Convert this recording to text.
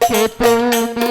কে তুমি